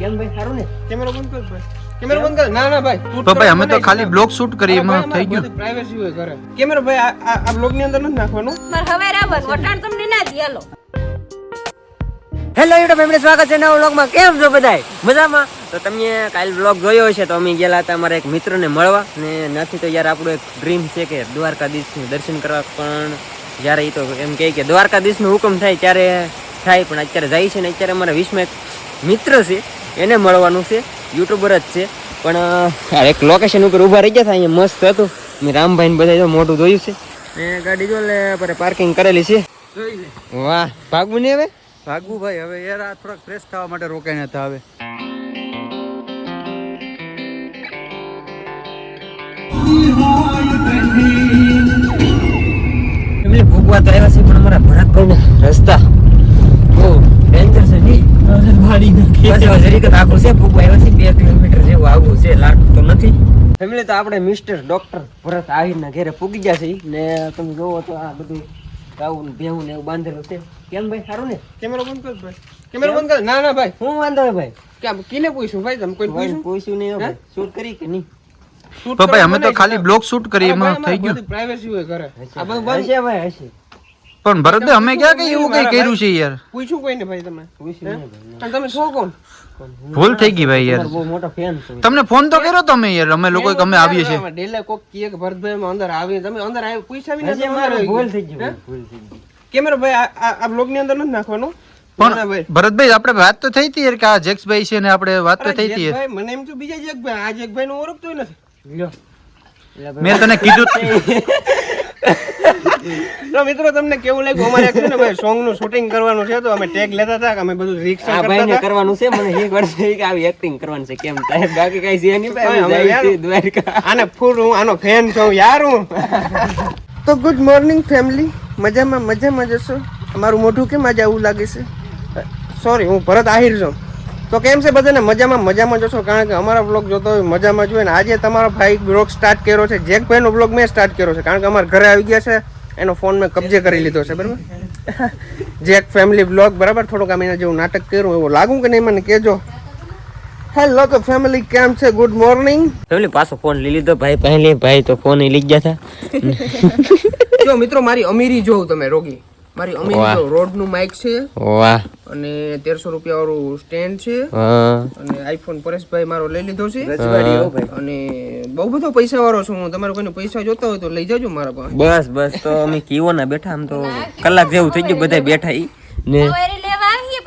કેમ ભાઈ? સારું ને? કેમેરો બંધ કર ભાઈ. કેમેરો બંધ કર. ના ના ભાઈ. તો ભાઈ અમે તો ખાલી બ્લોગ શૂટ કરીએ અરે એમાં થઈ અમારે ગયું. બધી હોય ઘરે. કેમેરો ભાઈ આ- બ્લોગની અંદર નથી નાખવાનું. મારે હવે રાવણ વટાણ તમને ના દી હાલો. હેલો યુટ્યુબ ફેમિલી સ્વાગત છે નવો વ્લોગમાં કેમ છો બધાય? મજામાં? તો તમે કાલ વ્લોગ જોયો હશે તો અમે ગયેલા હતા અમારા એક મિત્રને મળવા. ને નથી તો યાર આપણું એક ડ્રીમ છે કે દ્વારકાધીશનું દર્શન કરવા પણ જ્યારે એ તો એમ કહે કે દ્વારકાધીશનો હુકમ થાય ત્યારે થાય પણ અત્યારે જાય છે ને અત્યારે અમારા વિશ્વમાં એક મિત્ર છે. એને મળવાનું છે. યુટ્યુબર જ છે. પણ એક લોકેશન ઉપર ઊભા રહી ગયા હતા અહીંયા મસ્ત હતું. મેં રામભાઈ બધા મોટું જોયું છે. ને ગાડી જો લે પર પાર્કિંગ કરેલી છે. વાહ ભાગવું નહીં હવે? ભાગવું ભાઈ હવે યાર આ થોડાક ફ્રેશ થવા માટે રોકાઈને હતા હવે. એમની ભોગવા તો આવ્યા છે પણ અમારા ભરતભાઈ રસ્તા ફેમિલી તો આપણે મિસ્ટર ડોક્ટર ભરત આહિરના ઘરે પૂગી ગયા છે ને તમે જોવો તો આ બધું ગાવું ને ભેહું ને એવું બાંધેલું છે. કેમ ભાઈ સારું ને? કેમેરો બંધ કર ભાઈ. કેમેરો બંધ કર. ના ના ભાઈ. હું વાંધો હે ભાઈ. કેમ કિને પૂછ્યું ભાઈ તમે કોઈ પૂછ્યું પૂછ્યું નહીં ભાઈ. શૂટ કરી કે નહીં? તો ભાઈ અમે તો ખાલી. બ્લોગ શૂટ કરીએ એમાં થઈ ગયું. બધી હોય ઘરે. આ બધું બંધ ભાઈ હશે. પણ ભરતભાઈ અમે ક્યાં કઈ એવું કઈ કર્યું છે યાર? પૂછ્યું કોઈને ભાઈ તમે? પૂછ્યું નહીં ભાઈ. અને તમે છો કોણ? ભૂલ થઈ ગઈ ભાઈ યાર. બહુ મોટો ફેન છું. તમને ફોન તો કર્યો તમે યાર અમે લોકો અમે આવીએ છીએ. ડેલે કોક કહે કે ભરતભાઈ અમે અંદર આવીએ. તમે અંદર આવી પૂછ્યા વિના હશે મારો ભૂલ થઈ? ભાઈ, ભૂલ થઈ ગઈ. કેમેરો ભાઈ આ- બ્લોગની અંદર નથી નાખવાનું? પણ ભરતભાઈ આપણે વાત તો થઈ હતી યાર કે આ જેક્સભાઈ છે ને આપણે વાત તો થઈ હતી મને એમ તો બીજા જેકભાઈ આ જેકભાઈ નું ઓળખતો નથી. મેં તને કીધું તો મિત્રો તમને કેવું લાગ્યું? અમારે એક છે ને ભાઈ સોંગનું શૂટિંગ કરવાનું છે તો અમે ટેગ લેતા હતા કે અમે બધું રિક્ષા આ હતા. કરવાનું છે મને એક વર્ષ થઈ કે આવી એક્ટિંગ કરવાનું છે કેમ? થાય બાકી કઈ છે નહીં ભાઈ હવે અમે યાર. છે દ્વારકા. આને ફૂલ હું આનો ફેન છું યાર હું. તો ગુડ મોર્નિંગ ફેમિલી મજામાં મજામાં જશો અમારું મોઢું કેમ આજે આવું લાગે છે? સોરી હું ભરત આહિર છું. તો કેમ છે બધાને? મજામાં મજામાં જશો કારણ કે અમારા બ્લોગ જોતો હોય મજામાં જોઈએ ને આજે તમારો ભાઈ બ્લોગ સ્ટાર્ટ કર્યો છે. જેકભાઈનો બ્લોગ મેં સ્ટાર્ટ કર્યો છે. કારણ કે અમારા ઘરે આવી ગયા છે. એનો ફોન મેં કબજે કરી લીધો છે બરાબર? જેક ફેમિલી બ્લોગ બરાબર? થોડુંક આમ એના જેવું નાટક કર્યું એવું લાગુ કે નહીં? મને કહેજો. હેલો તો ફેમિલી કેમ છે? ગુડ મોર્નિંગ ફેમિલી પાછો ફોન લઈ લીધો. ભાઈ પહેલી ભાઈ તો ફોન લઈ ગયા હતા જો મિત્રો મારી અમીરી જોઉં તમે રોગી. મારી અમીન રોડનું માઇક છે વાહ. અને તેરસો રૂપિયા વાળું સ્ટેન્ડ છે અને આઈફોન પરેશભાઈ મારો લઈ લીધો છે. અને બહુ બધો પૈસા વાળો છું હું. તમારે કોઈને પૈસા જોતા હોય તો લઈ જાજો મારા પાસે. બસ બસ તો અમે કીવો ના બેઠા આમ તો કલાક જેવું થઈ ગયું બધા બેઠા ઈ. ને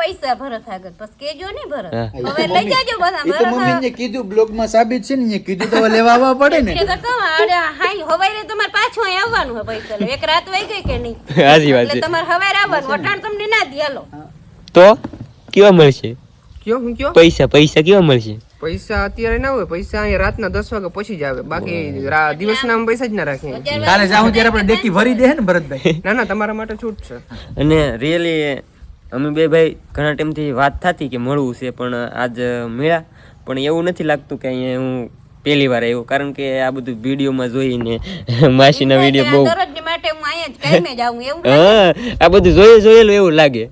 પૈસા ભરત આગળ. બસ કેજો ને ભરત. હવે લઈ જાજો બધા ભરત મમ્મી ને કીધું બ્લોગમાં સાબિત છે ને કીધું તો લેવા આવવા પડે ને. તો કહું, અરે હાઈ હવારે તમારે પાછું અહીં આવવાનું હે પૈસા. એક રાત વઈ ગઈ કે નહીં? હાજી વાત એટલે છે તમારે હવારે આવવાનું. વટાણ તમને ના દી હાલો. તો કેવા મળશે? કયો હું કયો? પૈસા પૈસા કેવા મળશે? પૈસા અત્યારે ના હોય પૈસા અહીંયા રાતના દસ વાગે પછી જ આવે. બાકી દિવસ દિવસના પૈસા જ ના રાખીએ કાલે જાઉં ત્યારે આપણે ડેકી ભરી દે ને ભરતભાઈ. ના ના તમારા માટે છૂટ છે. અને રિયલી અમે બે ભાઈ ઘણા ટાઈમથી વાત થતી કે મળવું છે પણ આજ મળ્યા. પણ એવું નથી લાગતું કે અહીંયા હું પહેલી વાર આવ્યો કારણ કે આ બધું વિડીયોમાં જોઈને માસીના વીડિયો બહુ માટે હું આ બધું જોઈએ જોયેલું એવું લાગે.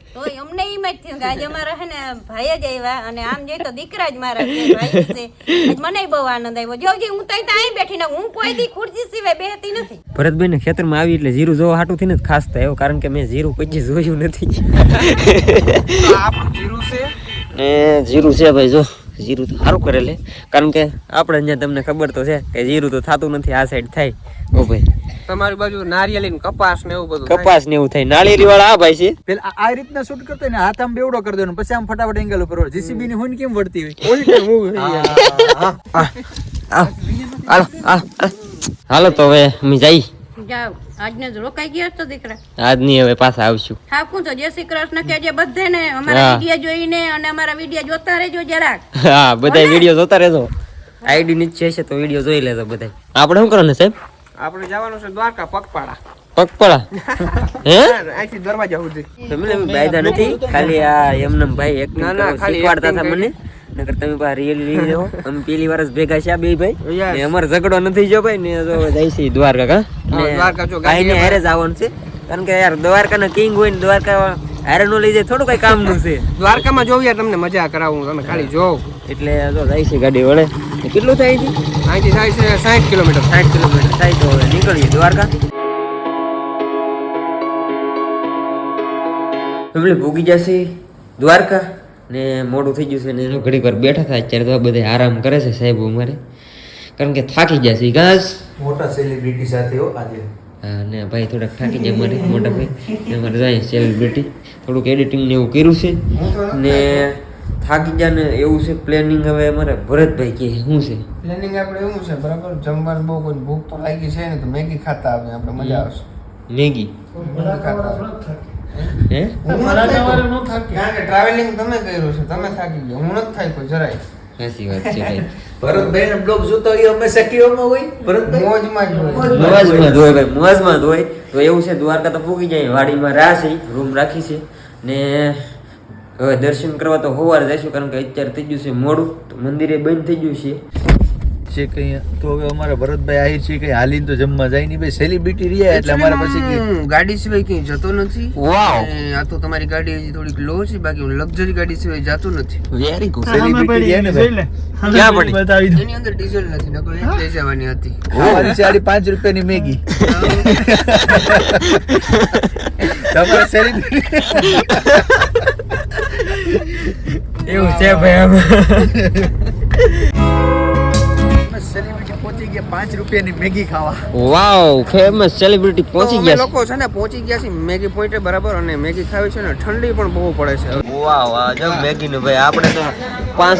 જ થયું કે આજે અમારા હે ને ભાઈ જ આવ્યા અને આમ જોઈએ તો દીકરા જ મારા છે ભાઈ છે. આજ મને બહુ આનંદ આવ્યો જોજે હું તો અહીં બેઠી ને હું કોઈ દી ખુરશી સિવાય બેહતી નથી. ભરતભાઈ ને ખેતરમાં આવી એટલે જીરું જોવા હાટું થઈને જ ખાસ થયો કારણ કે મેં જીરું પછી જોયું નથી. છે? જીરું છે ભાઈ જો. જીરું તો સારું કરેલે કારણ કે આપણે અહીંયા તમને ખબર તો છે કે જીરું તો થતું નથી આ સાઈડ થાય. ઓ ભાઈ. તમારી બાજુ નારિયેળી કપાસ ને એવું બધું. કપાસ ને એવું થાય. નાળિયેરી વાળા આ ભાઈ છે? પેલા આ રીતના શૂટ કરતો હોય ને હાથ આમ બેવડો કરી દેવાનો પછી આમ ફટાફટ એંગલ ઉપર જીસીબી ની હુંન કેમ વળતી હોય? ઓલી ટાઈમ. આવ હાલો હાલો. હાલો તો હવે અમે જઈ. જાઓ. આજને જ રોકાઈ ગયા તો દીકરા. આજની હવે પાછા આવશું. ઠાકુર તો જય શ્રી કૃષ્ણ કહેજે બધાને અમારા હા. જોઈને અને અમારા વીડિયો જોતા રહેજો જરાક. હા બધા વિડિયો જોતા રહેજો. આઈડી નીચે છે તો વિડિયો જોઈ લેજો બધા આપણે શું કરવાનું સાહેબ? આપણે જવાનું છે દ્વારકા પગપાળા. પગપાળા? હે? અહીંથી દરવાજા સુધી. તમે બાયદા નથી ખાલી આ એમનેમ ભાઈ એક ના, ના, ખાલી હતા મને. નકર તમે પા રિયલી લઈ જાઓ અમે પેલી વાર ભેગા છે બે ભાઈ. ને અમારે ઝઘડો નથી જો ભાઈ ને જો જાય છે દ્વારકા કા. દ્વારકા જો ભાઈ ને હેરે જવાનું છે. કારણ કે યાર દ્વારકા કિંગ હોય ને દ્વારકા હારે નો લઈ જાય થોડું કઈ કામનું છે. દ્વારકામાં જોવ યાર તમને મજા કરાવું તમે ખાલી જોવ એટલે જો જાય છે ગાડી વળે કેટલું થાય છે? અહીંથી થાય છે સાઠ કિલોમીટર. સાઠ કિલોમીટર થાય તો હવે નીકળીએ દ્વારકા. ભૂગી જશે દ્વારકા. ને મોડું થઈ ગયું છે ને એનો ઘડીક વાર બેઠા થાય અત્યારે તો આ બધા આરામ કરે છે સાહેબ અમારે. કારણ કે થાકી જશે ઘાસ. મોટા સેલિબ્રિટી સાથે હો આજે. ને ભાઈ થોડાક થાકી જાય મારે મોટા ભાઈ. ને અમારે જાય સેલિબ્રિટી થોડુંક એડિટિંગ ને એવું કર્યું છે. ને થાકી ગયા ને એવું છે પ્લેનિંગ હવે અમારે ભરતભાઈ કે શું છે? પ્લેનિંગ આપણે એવું છે બરાબર? જમવાનું બહુ કોઈ ભૂખ તો લાગી છે ને તો મેગી ખાતા આવે આપણે મજા આવશે. મેગી? મેગી ખાતા. હે? કે ટ્રાવેલિંગ તમે કર્યું છે તમે થાકી ગયા. હું નથી થાક્યો જરાય. સાચી વાત છે ભાઈ. ભરતભાઈ બ્લોગ જોતો હોય હંમેશા કેવામાં હોય ભરતભાઈ? મોજમાં જ હોય. મોજમાં ધોય ભાઈ મોજમાં ધોય તો એવું છે દ્વારકા તો પૂગી જાય વાડીમાં રાહ રૂમ રાખી છે. ને હવે દર્શન કરવા તો હોવાર જઈશું કારણ કે અત્યારે થઈ ગયું છે મોડું. તો મંદિરે બંધ થઈ ગયું છે. છે કઈ? તો હવે અમારા ભરતભાઈ આહિર છે કઈ હાલીને તો જમવા જાય નહીં. ભાઈ સેલિબ્રિટી રહ્યા એટલે અમારે પછી ગાડી સિવાય ક્યાંય જતો નથી. વાવ આ તો તમારી ગાડી હજી થોડીક લો છે બાકી હું લક્ઝરી ગાડી સિવાય જતો નથી. વેરી ગુડ સેલિબ્રિટી રહ્યા ને ભાઈ? ક્યાં પડી? એની અંદર ડીઝલ નથી નકર એ લઈ જવાની હતી. છે આડી પાંચ રૂપિયાની મેગી. તમારે સેલિબ્રિટી એવું છે ભાઈ સેલિબ્રિટી પહોંચી ગયા પાંચ રૂપિયાની મેગી ખાવા. વાવ ફેમસ સેલિબ્રિટી પહોંચી ગયા લોકો છે ને પહોંચી ગયા છે મેગી પોઈન્ટે બરાબર અને મેગી ખાવી છે ને ઠંડી પણ બહુ પડે છે. વાવ આ જો મેગી નું ભાઈ આપણે તો પાંચ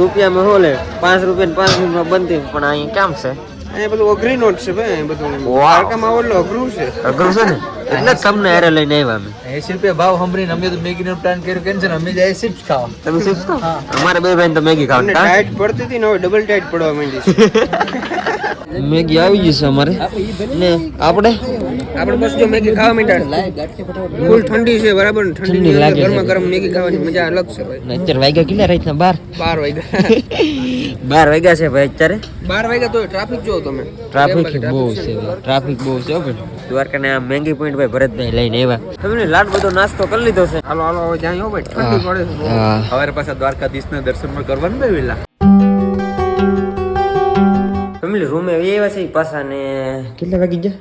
રૂપિયામાં હોલે પાંચ રૂપિયા પાંચ મિનિટમાં બનતી પણ અહીં કેમ છે? અહીંયા બધું અઘરી નોટ છે ભાઈ બધું. દ્વારકામાં આવો અઘરું છે. અઘરું છે ને? એટલે તમને હારે લઈને આવ્યા અમે. એસી રૂપિયા ભાવ સાંભળીને અમે તો મેગી નો પ્લાન કર્યો કેમ છે અમે જાય ચિપ્સ ખાવા. તમે શું ખાવ? અમારે બે ભાઈ તો મેગી ખાવ ટાઈટ પડતી હતી ને હવે ડબલ ટાઈટ પડવા માંડી છે. મેગી આવી ગઈ છે અમારે. ને આપણે? આપણે બસ જો મેગી ખાવા માંડ્યા ફૂલ ઠંડી છે બરાબર ને? ઠંડી લાગે ગરમા ગરમ મેગી ખાવાની મજા અલગ છે ભાઈ. અત્યારે વાગ્યા કેટલા રાતના બાર? બાર વાગ્યા. બાર વાગ્યા છે ભાઈ અત્યારે? બાર વાગ્યા તો ટ્રાફિક જો તમે. ટ્રાફિક બહુ છે ટ્રાફિક બહુ છે હો ભાઈ. દ્વારકા ને આ મેંગી પોઈન્ટ ભાઈ ભરતભાઈ લઈને આવ્યા. તમને લાડ બધો નાસ્તો કરી લીધો છે. હાલો હાલો હવે જાય હો ભાઈ ઠંડી પડે છે હવે પાછા દ્વારકાધીશના દર્શન પણ કરવાનું ભાઈ વેલા. ફેમિલી રૂમે આવ્યા છે પાછા ને કેટલા વાગી ગયા?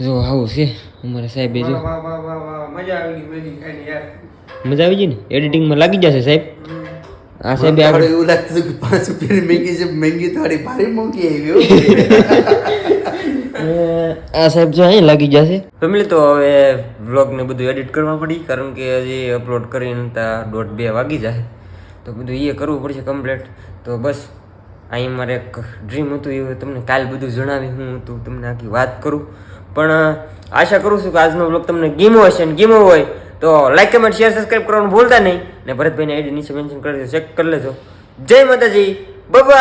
જો આવું છે. અમારા સાહેબ જો. વાહ વાહ વાહ વાહ મજા આવી ગઈ ને એડિટિંગ યાર. મજા આવી ગઈ ને? એડિટિંગમાં લાગી જશે સાહેબ? આ સાહેબ આપણે એવું લાગતું હતું કે પાંચ રૂપિયાની મેગી છે મેગી થોડી ભારે મોંઘી આવી આ સાહેબ જો અહીં લાગી જશે ફેમિલી, તો હવે વ્લોગ ને બધું એડિટ કરવા પડી, કારણ કે હજી અપલોડ કરીને ત્યાં દોઢ બે વાગી જાય. તો બધું એ કરવું પડશે કમ્પ્લીટ તો બસ, અહીં મારે એક ડ્રીમ હતું એ તમને કાલ બધું જણાવી હું હતું તમને આખી વાત કરું. પણ આશા કરું છું કે આજનો વ્લોગ તમને ગીમો હશે ને ગીમો હોય, તો લાઈક કમેન્ટ શેર સબસ્ક્રાઈબ કરવાનું ભૂલતા નહીં. ને ભરતભાઈને આઈડી નીચે મેન્શન કરી દેજો ચેક કરી લેજો. જય માતાજી બાય